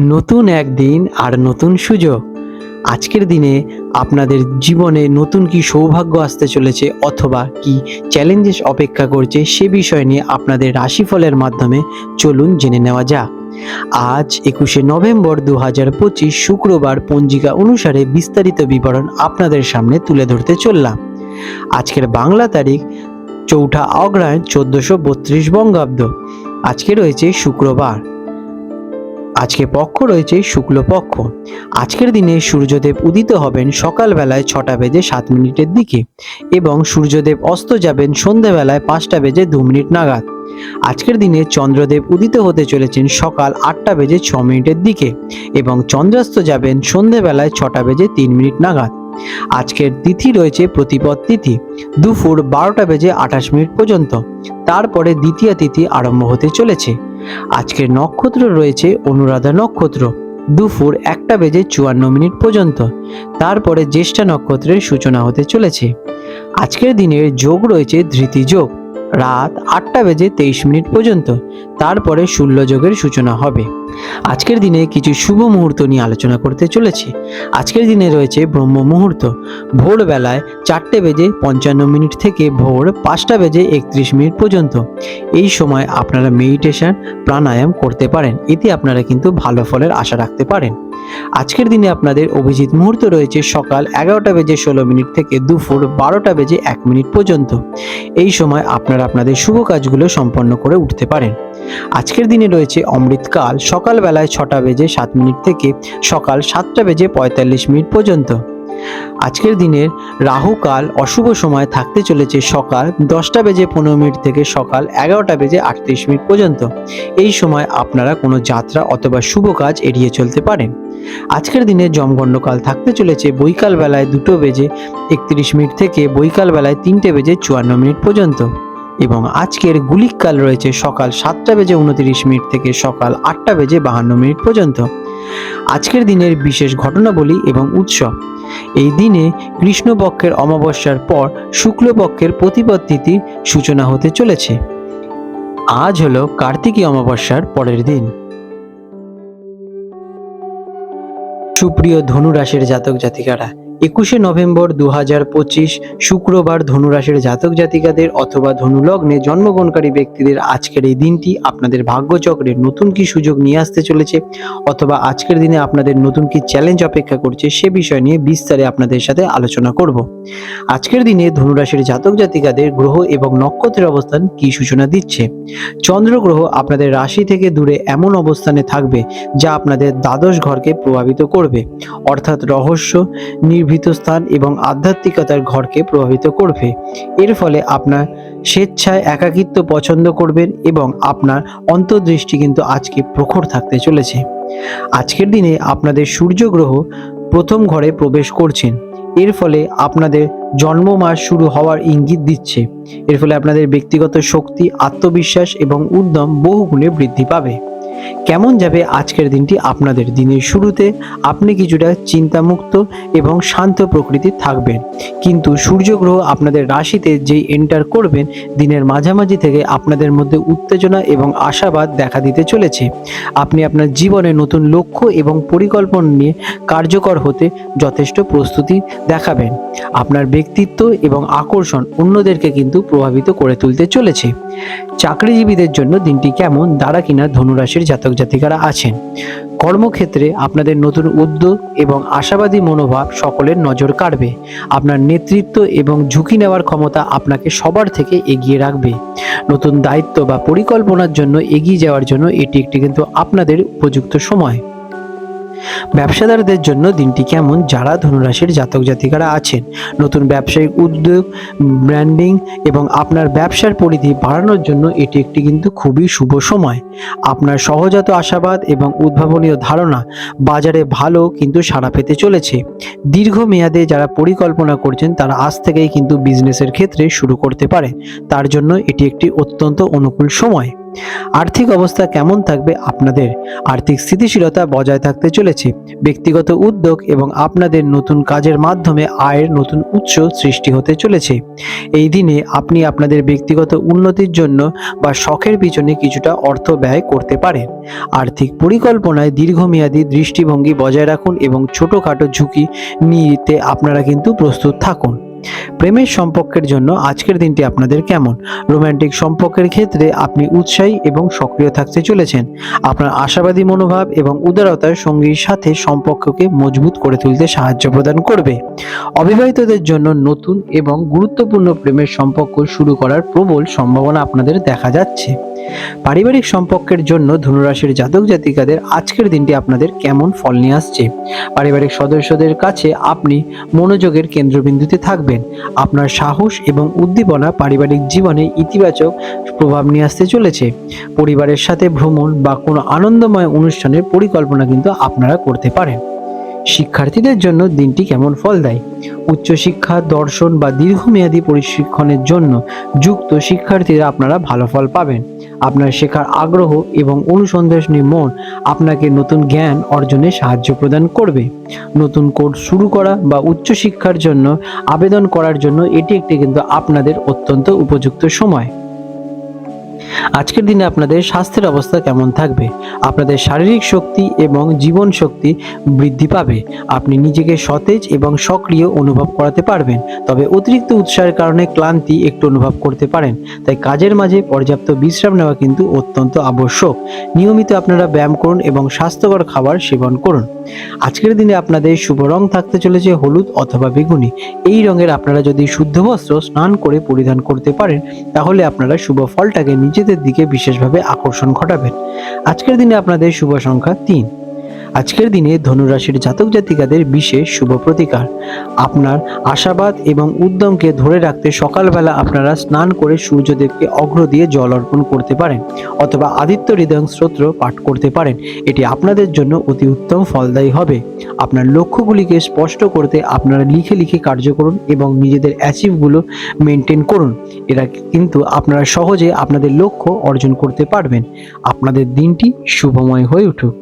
নতুন একদিন আর নতুন সুযোগ। আজকের দিনে আপনাদের জীবনে নতুন কি সৌভাগ্য আসতে চলেছে অথবা কি চ্যালেঞ্জেস অপেক্ষা করছে সে বিষয় নিয়ে আপনাদের রাশিফলের মাধ্যমে চলুন জেনে নেওয়া যাক। আজ একুশে নভেম্বর দু হাজার পঁচিশ শুক্রবার পঞ্জিকা অনুসারে বিস্তারিত বিবরণ আপনাদের সামনে তুলে ধরতে চললাম। আজকের বাংলা তারিখ চৌঠা অগ্রহায়ণ চোদ্দশো বত্রিশ বঙ্গাব্দ। আজকে রয়েছে শুক্রবার। আজকে পক্ষ রয়েছে শুক্লপক্ষ আজকের দিনে সূর্যদেব উদিত হবেন সকালবেলায় ছটা বেজে সাত মিনিটের দিকে এবং সূর্যদেব অস্ত যাবেন সন্ধেবেলায় পাঁচটা বেজে দু মিনিট নাগাদ। আজকের দিনে চন্দ্রদেব উদিত হতে চলেছেন সকাল আটটা বেজে ছ মিনিটের দিকে এবং চন্দ্রাস্ত যাবেন সন্ধেবেলায় ছটা বেজে তিন মিনিট নাগাদ। আজকের তিথি রয়েছে প্রতিপদ তিথি। দুপুর বারোটা বেজে আঠাশ মিনিট পর্যন্ত। তারপরে দ্বিতীয় তিথি আরম্ভ হতে চলেছে। আজকের নক্ষত্র রয়েছে অনুরাধা নক্ষত্র। দুপুর একটা বেজে চুয়ান্ন মিনিট পর্যন্ত। তারপরে জ্যেষ্ঠা নক্ষত্রের সূচনা হতে চলেছে। আজকের দিনের যোগ রয়েছে ধৃতি যোগ। রাত আটটা বেজে তেইশ মিনিট পর্যন্ত। তারপরে শূন্য যোগের সূচনা হবে। আজকের দিনে কিছু শুভ মুহূর্ত নিয়ে আলোচনা করতে চলেছে। আজকের দিনে রয়েছে ব্রহ্ম মুহূর্ত। ভোরবেলায় চারটে বেজে পঞ্চান্ন মিনিট থেকে ভোর পাঁচটা বেজে একত্রিশ মিনিট পর্যন্ত। এই সময় আপনারা মেডিটেশন, প্রাণায়াম করতে পারেন। এতে আপনারা কিন্তু ভালো ফলের আশা রাখতে পারেন। আজকের দিনে আপনাদের অভিজিৎ মুহূর্ত রয়েছে সকাল এগারোটা বেজে ষোলো মিনিট থেকে দুপুর বারোটা বেজে এক মিনিট পর্যন্ত। এই সময় আপনারা আপনাদের শুভ কাজগুলো সম্পন্ন করে উঠতে পারেন। আজকের দিনে রয়েছে অমৃতকাল, সকালবেলায় ছটা বেজে সাত মিনিট থেকে সকাল সাতটা বেজে পঁয়তাল্লিশ মিনিট পর্যন্ত। আজকের দিনের রাহুকাল অশুভ সময় থাকতে চলেছে সকাল দশটা বেজে পনেরো মিনিট থেকে সকাল এগারোটা বেজে আটত্রিশ মিনিট পর্যন্ত। এই সময় আপনারা কোনো যাত্রা অথবা শুভ কাজ এড়িয়ে চলতে পারেন। আজকের দিনে জমগণ্ডকাল থাকতে চলেছে বৈকাল বেলায় দুটো বেজে একত্রিশ মিনিট থেকে বৈকাল বেলায় তিনটে বেজে চুয়ান্ন মিনিট পর্যন্ত। এবং আজকের গুলিককাল রয়েছে সকাল সাতটা বেজে উনত্রিশ মিনিট থেকে সকাল আটটা বেজে বাহান্ন মিনিট পর্যন্ত। আজকের দিনের বিশেষ ঘটনাবলী এবং উৎসব। এই দিনে কৃষ্ণপক্ষের অমাবস্যার পর শুক্লপক্ষের প্রতিপদ সূচনা হতে চলেছে। আজ হলো কার্তিকী অমাবস্যার পরের দিন। সুপ্রিয় ধনুরাশির জাতক জাতিকারা একুশে নভেম্বর দু হাজার পঁচিশ শুক্রবার ধনুরাশির জাতক জাতিকাদের অথবা ধনুলগ্নে জন্মগ্রহণকারী ব্যক্তিদের আজকের এই দিনটি আপনাদের ভাগ্যচক্রে নতুন কি সুযোগ নিয়ে আসতে চলেছে অথবা আজকের দিনে আপনাদের নতুন কি চ্যালেঞ্জ অপেক্ষা করছে সে বিষয় নিয়ে বিস্তারে আপনাদের সাথে আলোচনা করব। আজকের দিনে ধনুরাশির জাতক জাতিকাদের গ্রহ এবং নক্ষত্রের অবস্থান কি সূচনা দিচ্ছে? চন্দ্র গ্রহ আপনাদের রাশি থেকে দূরে এমন অবস্থানে থাকবে যা আপনাদের দ্বাদশ ঘরকে প্রভাবিত করবে। অর্থাৎ রহস্য নির্ভীত স্থান এবং আধ্যাত্মিকতার ঘরকে প্রভাবিত করবে। এর ফলে আপনার স্বেচ্ছায় একাকিত্ব পছন্দ করবেন এবং আপনার অন্তর্দৃষ্টি কিন্তু আজকে প্রখর থাকতে চলেছে। আজকের দিনে আপনাদের সূর্য গ্রহ প্রথম ঘরে প্রবেশ করছেন। এর ফলে আপনাদের জন্ম মাস শুরু হওয়ার ইঙ্গিত দিচ্ছে। এর ফলে আপনাদের ব্যক্তিগত শক্তি, আত্মবিশ্বাস এবং উদ্যম বহুগুণে বৃদ্ধি পাবে। কেমন যাবে আজকের দিনটি আপনাদের দিনের শুরুতে? আপনি কিছুটা চিন্তামুক্ত এবং শান্ত প্রকৃতির থাকবেন। কিন্তু সূর্যগ্রহ আপনাদের রাশিতে যেই এন্টার করবেন, দিনের মাঝামাঝি থেকে আপনাদের মধ্যে উত্তেজনা এবং আশাবাদ দেখা দিতে চলেছে। আপনি আপনার জীবনে নতুন লক্ষ্য এবং পরিকল্পনা নিয়ে কার্যকর হতে যথেষ্ট প্রস্তুতি দেখাবেন। আপনার ব্যক্তিত্ব এবং আকর্ষণ অন্যদেরকে কিন্তু প্রভাবিত করে তুলতে চলেছে। চাকরিজীবীদের জন্য দিনটি কেমন, দ্বারা কিনা ধনুরাশির জাতক জাতিকারা আছেন। কর্মক্ষেত্রে আপনাদের নতুন উদ্যোগ এবং আশাবাদী মনোভাব সকলের নজর কাড়বে। আপনার নেতৃত্ব এবং ঝুঁকি নেওয়ার ক্ষমতা আপনাকে সবার থেকে এগিয়ে রাখবে। নতুন দায়িত্ব বা পরিকল্পনার জন্য এগিয়ে যাওয়ার জন্য এটি একটি কিন্তু আপনাদের উপযুক্ত সময়। ব্যবসাদারদের জন্য দিনটি কেমন, যারা ধনুরাশির জাতক জাতিকারা আছেন? নতুন ব্যবসায়িক উদ্যোগ, ব্র্যান্ডিং এবং আপনার ব্যবসার পরিধি বাড়ানোর জন্য এটি একটি কিন্তু খুবই শুভ সময়। আপনার সহজাত আশাবাদ এবং উদ্ভাবনীয় ধারণা বাজারে ভালো কিন্তু সাড়া পেতে চলেছে। দীর্ঘমেয়াদে যারা পরিকল্পনা করছেন, তারা আজ থেকেই কিন্তু বিজনেসের ক্ষেত্রে শুরু করতে পারে তার জন্য এটি একটি অত্যন্ত অনুকূল সময়। আর্থিক অবস্থা কেমন থাকবে আপনাদের? আর্থিক স্থিতিশীলতা বজায় থাকতে চলেছে। ব্যক্তিগত উদ্যোগ এবং আপনাদের নতুন কাজের মাধ্যমে আয়ের নতুন উৎস সৃষ্টি হতে চলেছে। এই দিনে আপনি আপনাদের ব্যক্তিগত উন্নতির জন্য বা শখের পিছনে কিছুটা অর্থ ব্যয় করতে পারেন। আর্থিক পরিকল্পনায় দীর্ঘমেয়াদী দৃষ্টিভঙ্গি বজায় রাখুন এবং ছোটোখাটো ঝুঁকি নিতে আপনারা কিন্তু প্রস্তুত থাকুন। প্রেমের সম্পর্কের জন্য আজকের দিনটি আপনাদের কেমন? রোমান্টিক সম্পর্কের ক্ষেত্রে আপনি উৎসাহী এবং সক্রিয় থাকতে চলেছেন। আপনার আশাবাদী মনোভাব এবং উদারতার সঙ্গীর সাথে সম্পর্ককে মজবুত করে তুলতে সাহায্য প্রদান করবে। অবিবাহিতদের জন্য নতুন এবং গুরুত্বপূর্ণ প্রেমের সম্পর্ক শুরু করার প্রবল সম্ভাবনা আপনাদের দেখা যাচ্ছে। পারিবারিক সম্পর্কের জন্য ধনুরাশির জাতক জাতিকাদের আজকের দিনটি আপনাদের কেমন ফল নিয়ে আসছে? পারিবারিক সদস্যদের কাছে আপনি মনোযোগের কেন্দ্রবিন্দুতে থাকবেন। আপনার সাহস এবং উদ্দীপনা পারিবারিক জীবনে ইতিবাচক প্রভাব নিয়ে আসতে চলেছে। পরিবারের সাথে ভ্রমণ বা কোনো আনন্দময় অনুষ্ঠানের পরিকল্পনা কিন্তু আপনারা করতে পারেন। শিক্ষার্থীদের জন্য দিনটি কেমন ফল দেয়? উচ্চশিক্ষা, দর্শন বা দীর্ঘমেয়াদী প্রশিক্ষণের জন্য যুক্ত শিক্ষার্থীরা আপনারা ভালো ফল পাবেন। আপনার শেখার আগ্রহ এবং অনুসন্ধানী মন আপনাকে নতুন জ্ঞান অর্জনে সাহায্য প্রদান করবে। নতুন কোর্স শুরু করা বা উচ্চশিক্ষার জন্য আবেদন করার জন্য এটি একটি কিন্তু আপনাদের অত্যন্ত উপযুক্ত সময়। আজকের দিনে আপনাদের স্বাস্থ্যের অবস্থা কেমন থাকবে? আপনাদের শারীরিক শক্তি এবং জীবন শক্তি বৃদ্ধি পাবে। আপনি নিজেকে সতেজ এবং সক্রিয় অনুভব করাতে পারবেন। তবে অতিরিক্ত উৎসাহের কারণে ক্লান্তি একটু অনুভব করতে পারেন। তাই কাজের মাঝে পর্যাপ্ত বিশ্রাম নেওয়া কিন্তু অত্যন্ত আবশ্যক। নিয়মিত আপনারা ব্যায়াম করুন এবং স্বাস্থ্যকর খাবার সেবন করুন। আজকের দিনে আপনাদের শুভ রং থাকতে চলেছে হলুদ অথবা বেগুনি। এই রঙের আপনারা যদি শুদ্ধ বস্ত্র স্নান করে পরিধান করতে পারেন, তাহলে আপনারা শুভ ফলটাকে নিজেদের দিকে বিশেষভাবে আকর্ষণ ঘটাবেন। আজকের দিনে আপনাদের শুভ সংখ্যা তিন। আজকের দিনে ধনুরাশির জাতক জাতিকাদের বিশেষ শুভ প্রতিকার। আপনার আশাবাদ এবং উদ্যমকে ধরে রাখতে সকালবেলা আপনারা স্নান করে সূর্যদেবকে অগ্র দিয়ে জল অর্পণ করতে পারেন অথবা আদিত্য হৃদয় স্তোত্র পাঠ করতে পারেন। এটি আপনাদের জন্য অতি উত্তম ফলদায়ী হবে। আপনার লক্ষ্যগুলিকে স্পষ্ট করতে আপনারা লিখে লিখে কার্য করুন এবং নিজেদের অ্যাচিভগুলো মেনটেন করুন। এরা কিন্তু আপনারা সহজে আপনাদের লক্ষ্য অর্জন করতে পারবেন। আপনাদের দিনটি শুভময় হয়ে উঠুক।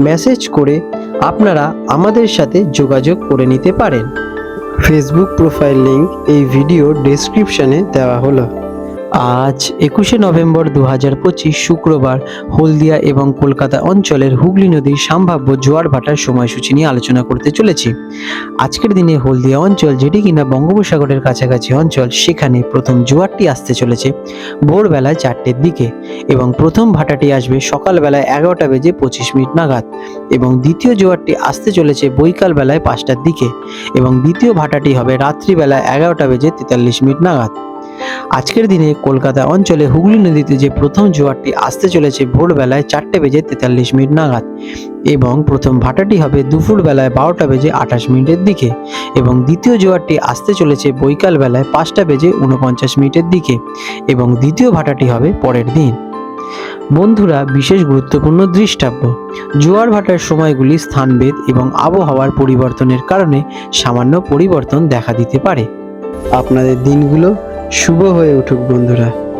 মেসেজ করে আপনারা আমাদের সাথে যোগাযোগ করে নিতে পারেন। ফেসবুক প্রোফাইল লিংক এই ভিডিও ডেসক্রিপশনে দেওয়া হলো। আজ একুশে নভেম্বর দু হাজার পঁচিশ শুক্রবার হলদিয়া এবং কলকাতা অঞ্চলের হুগলি নদীর সম্ভাব্য জোয়ার ভাটার সময়সূচি নিয়ে আলোচনা করতে চলেছি। আজকের দিনে হলদিয়া অঞ্চল যেটি কিনা বঙ্গোপসাগরের কাছাকাছি অঞ্চল, সেখানে প্রথম জোয়ারটি আসতে চলেছে ভোরবেলায় চারটের দিকে এবং প্রথম ভাটাটি আসবে সকালবেলায় এগারোটা বেজে পঁচিশ মিনিট নাগাদ এবং দ্বিতীয় জোয়ারটি আসতে চলেছে বৈকাল বেলায় পাঁচটার দিকে এবং দ্বিতীয় ভাটাটি হবে রাত্রিবেলায় এগারোটা বেজে তেতাল্লিশ মিনিট নাগাদ। আজকের দিনে কলকাতা অঞ্চলে হুগলি নদীতে যে প্রথম জোয়ারটি আসতে চলেছে ভোরবেলায় চারটে বেজে তেতাল্লিশ মিনিট নাগাদ এবং প্রথম ভাটাটি হবে দুপুর বেলায় বারোটা বেজে আঠাশ মিনিটের দিকে এবং দ্বিতীয় জোয়ারটি আসতে চলেছে বৈকাল বেলায় পাঁচটা বেজে উনপঞ্চাশ মিনিটের দিকে এবং দ্বিতীয় ভাটাটি হবে পরের দিন। বন্ধুরা, বিশেষ গুরুত্বপূর্ণ দৃষ্টাব্য। জোয়ার ভাটার সময়গুলি স্থানভেদ এবং আবহাওয়ার পরিবর্তনের কারণে সামান্য পরিবর্তন দেখা দিতে পারে। আপনাদের দিনগুলো শুভ হয়ে উঠুক বন্ধুরা।